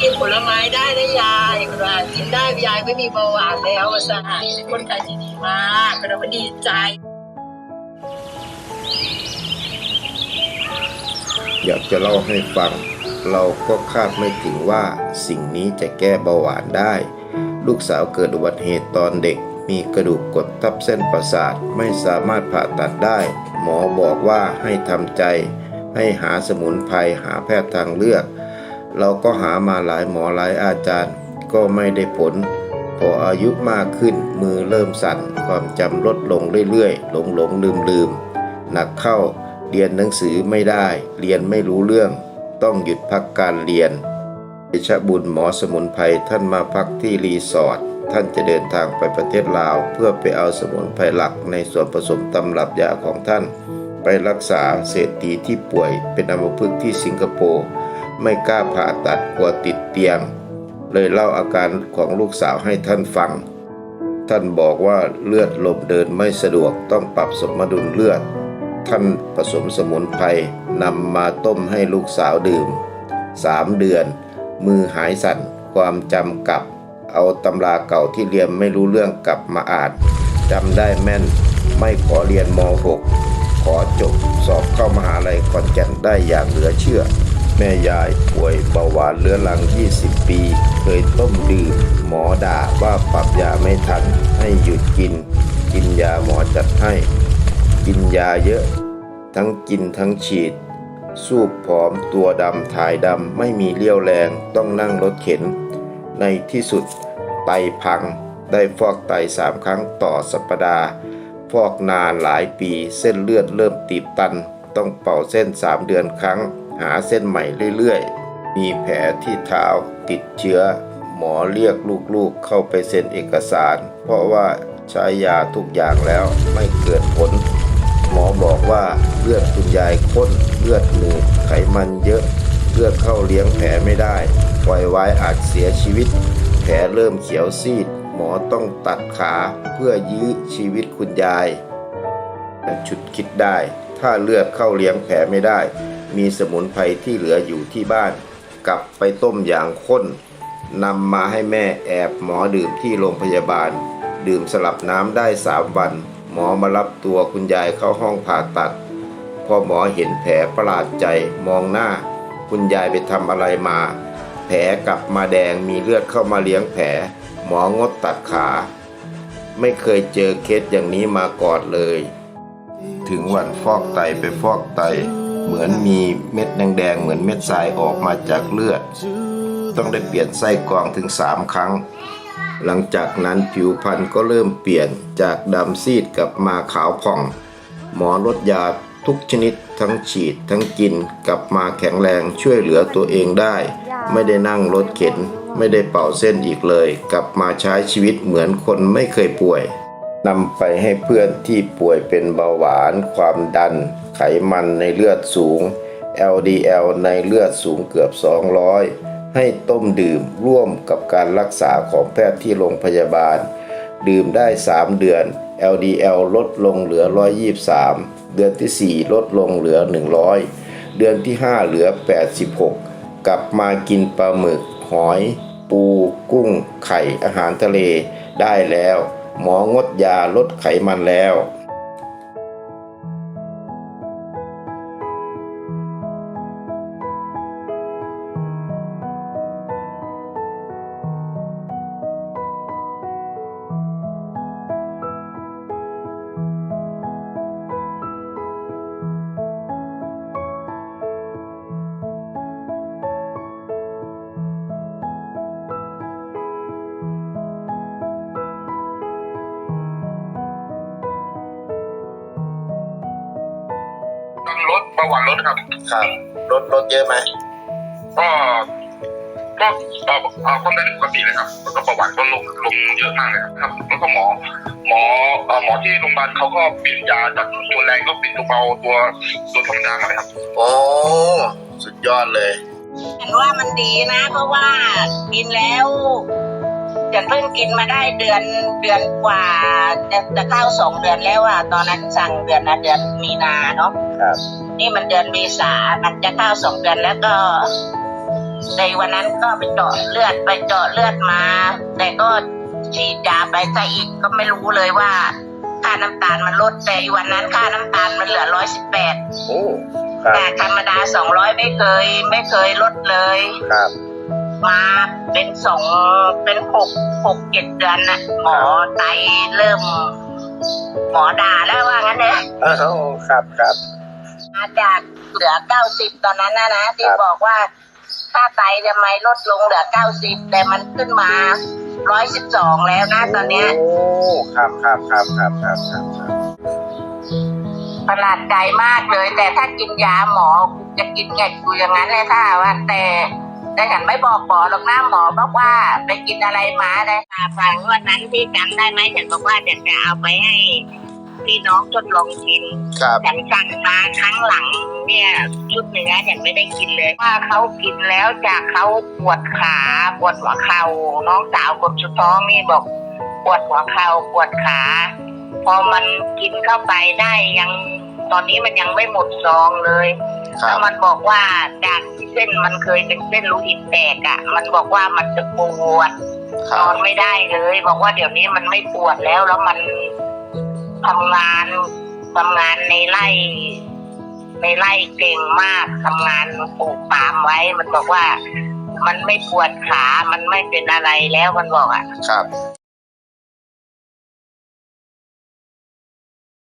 กินผลไม้ได้นะยายคุณว่ากินได้ยายไม่มีเบาหวานแล้วสะอาดคนขายที่ดีมากเราก็ดีใจอยากจะเล่าให้ฟัง เราก็คาดไม่ถึงว่าสิ่งนี้จะแก้เบาหวานได้ ลูกสาวเกิดอุบัติเหตุตอนเด็ก มีกระดูกกดทับเส้นประสาทไม่สามารถผ่าตัดได้ หมอบอกว่าให้ทำใจ ให้หาสมุนไพรหาแพทย์ทางเลือก เราก็หามาหลายหมอหลายอาจารย์ ก็ไม่ได้ผล พออายุมากขึ้นมือเริ่มสั่น ความจำลดลงเรื่อยๆ หลงหลงลืมลืมหนักเข้าเรียนหนังสือไม่ได้ เรียนไม่รู้เรื่อง ต้องหยุดพักการเรียนเดชบุญหมอสมุนไพรท่านมาพักที่รีสอร์ทท่านจะเดินทางไปประเทศลาว เพื่อไปเอาสมุนไพรหลักในส่วนผสมตำรับยาของท่าน ไปรักษาเศรษฐีที่ป่วยเป็นอัมพฤกษ์ที่สิงคโปร์ไม่กล้าผ่าตัดกลัวติดเตียง เลยเล่าอาการของลูกสาวให้ท่านฟัง ท่านบอกว่าเลือดลมเดินไม่สะดวกต้องปรับสมดุลเลือด ท่านผสมสมุนไพรนำมาต้มให้ลูกสาวดื่มสามเดือน มือหายสั่นความจำกลับ เอาตำราเก่าที่เรียนไม่รู้เรื่องกลับมาอ่านจำได้แม่น ไม่ขอเรียนม .6 ขอนแก่นได้อย่างเหลือเชื่อ แม่ยายป่วยเบาหวานเรื้อรัง 20 ปี เคยต้มดื่มหมอด่าว่าปรับยาไม่ทัน ให้หยุดกิน กินยาหมอจัดให้ กินยาเยอะ ทั้งกินทั้งฉีด สูบผอมตัวดำถ่ายดำไม่มีเลี้ยวแรงต้องนั่งรถเข็น ในที่สุดไตพังได้ฟอกไตสามครั้งต่อสัปดาห์ ฟอกนานหลายปีเส้นเลือดเริ่มตีบตัน ต้องเป่าเส้นสามเดือนครั้ง หาเส้นใหม่เรื่อยๆ มีแผลที่เท้าติดเชื้อ หมอเรียกลูกๆเข้าไปเซ็นเอกสาร เพราะว่าใช้ยาทุกอย่างแล้วไม่เกิดผล หมอบอกว่าเลือดคุณยายข้นเลือดหนืดไขมันเยอะเลือดเข้าเลี้ยงแผลไม่ได้ ปล่อยไว้อาจเสียชีวิต แผลเริ่มเขียวซีด หมอต้องตัดขาเพื่อยื้อชีวิตคุณยายชุดคิดได้ ถ้าเลือดเข้าเลี้ยงแผลไม่ได้ มีสมุนไพรที่เหลืออยู่ที่บ้าน กลับไปต้มอย่างข้นนำมาให้แม่แอบหมอดื่มที่โรงพยาบาล ดื่มสลับน้ำได้สามวัน หมอมารับตัวคุณยายเข้าห้องผ่าตัด พอหมอเห็นแผลประหลาดใจมองหน้า คุณยายไปทำอะไรมา แผลกลับมาแดงมีเลือดเข้ามาเลี้ยงแผล หมองดตัดขา ไม่เคยเจอเคสอย่างนี้มาก่อนเลย ถึงวันฟอกไตไปฟอกไต เหมือนมีเม็ดแดงๆเหมือนเม็ดทรายออกมาจากเลือด ต้องได้เปลี่ยนไส้กรองถึงสามครั้ง หลังจากนั้นผิวพรรณก็เริ่มเปลี่ยนจากดำซีดกลับมาขาวผ่อง หมอลดยาทุกชนิดทั้งฉีดทั้งกินกลับมาแข็งแรงช่วยเหลือตัวเองได้ ไม่ได้นั่งรถเข็น ไม่ได้เป่าเส้นอีกเลย กลับมาใช้ชีวิตเหมือนคนไม่เคยป่วย นำไปให้เพื่อนที่ป่วยเป็นเบาหวาน ความดัน ไขมันในเลือดสูง LDL ในเลือดสูงเกือบ 200 ให้ต้มดื่มร่วมกับการรักษาของแพทย์ที่โรงพยาบาล ดื่มได้ 3 เดือน LDL ลดลงเหลือ 123 เดือนที่ 4 ลดลงเหลือ 100 เดือนที่ 5 เหลือ 86 กลับมากินปลาหมึก หอย ปู กุ้ง ไข่อาหารทะเลได้แล้ว หมองดยาลดไขมันแล้ว รถประวัติรถครับ ครับลดลดเยอะไหมก็ก็เอ่อเอ่อความดันปกติเลยครับแล้วก็ประวัติก็ลงลงเยอะมากเลยครับแล้วก็หมอ หมอเอ่อหมอที่โรงพยาบาลเขาก็เปลี่ยนยาจากตัวแรงก็เปลี่ยนตัวเบาตัวตัวธรรมดามาเลยครับ โอ้สุดยอดเลย เห็นว่ามันดีนะ เพราะว่ากินแล้วฉันเพิ่งกินมาได้เดือนเดือนกว่าจะจะเข้าสองเดือนแล้วอะตอนนั้นสั่งเดือนนะเดือนมีนาเนาะครับจ นี่มันเดือนเมษา มันจะเข้าสองเดือนแล้วก็ ในวันนั้นก็ไปเจาะเลือดไปเจาะเลือดมา แต่ก็ฉีดยาไปซะอีกก็ไม่รู้เลยว่า ค่าน้ำตาลมันลดแต่วันนั้นค่าน้ำตาลมันเหลือร้อยสิบแปดโอ้ครับแต่ธรรมดาสองร้อยไม่เคย ไม่เคยลดเลยครับมาเป็นสองเป็นหกหกเจ็ดเดือนนะหมอไตเริ่ม หมอด่าแล้วว่างั้นเนี่ยอ้าวครับครับมา จากเหลือเก้าสิบตอนนั้นนะนะที่ครับบอกว่าค่าไตทำไมลดลงเหลือเก้าสิบแต่มันขึ้นมาร้อยสิบสองแล้วนะตอนเนี้ยโอ้ครับครับครับครับครับครับครับประหลาดใจมากเลย แต่ถ้ากินยาหมอจะกินไงกูอย่างนั้นเลยถ้าว่าแต่แต่ฉันไม่บอกหมอหรอกนะหมอบอกว่าไปกินอะไรมาได้ค่ะฟังวันนั้นที่จำได้ไหมฉันบอกว่าจะจะเอาไปให้ พี่น้องทดลองกินครับ ฉันสั่งมาครั้งหลัง เนี่ยชุดเนื้อฉันไม่ได้กินเลย ว่าเขากินแล้วจากเขาปวดขาปวดหัวเข่าน้องสาวคนสุดท้องนี่บอกปวดหัวเข่าปวดขา พอมันกินเข้าไปได้ยังตอนนี้มันยังไม่หมดซองเลยครัแล้บ วมันบอกว่าจากที่เส้นมันเคยเป็นเส้นโลูหิตแตกอะ่ะ มันบอกว่ามันจะปวด คนรัอบนไม่ได้เลย บอกว่าเดี๋ยวนี้มันไม่ปวดแล้วแล้วมัน ทำงานทำงานในไร่ในไร่เก่งมากทำงานปลูกปาล์มไว้ มันบอกว่า มันไม่ปวดขา มันไม่เป็นอะไรแล้วมันบอกอะ ครับ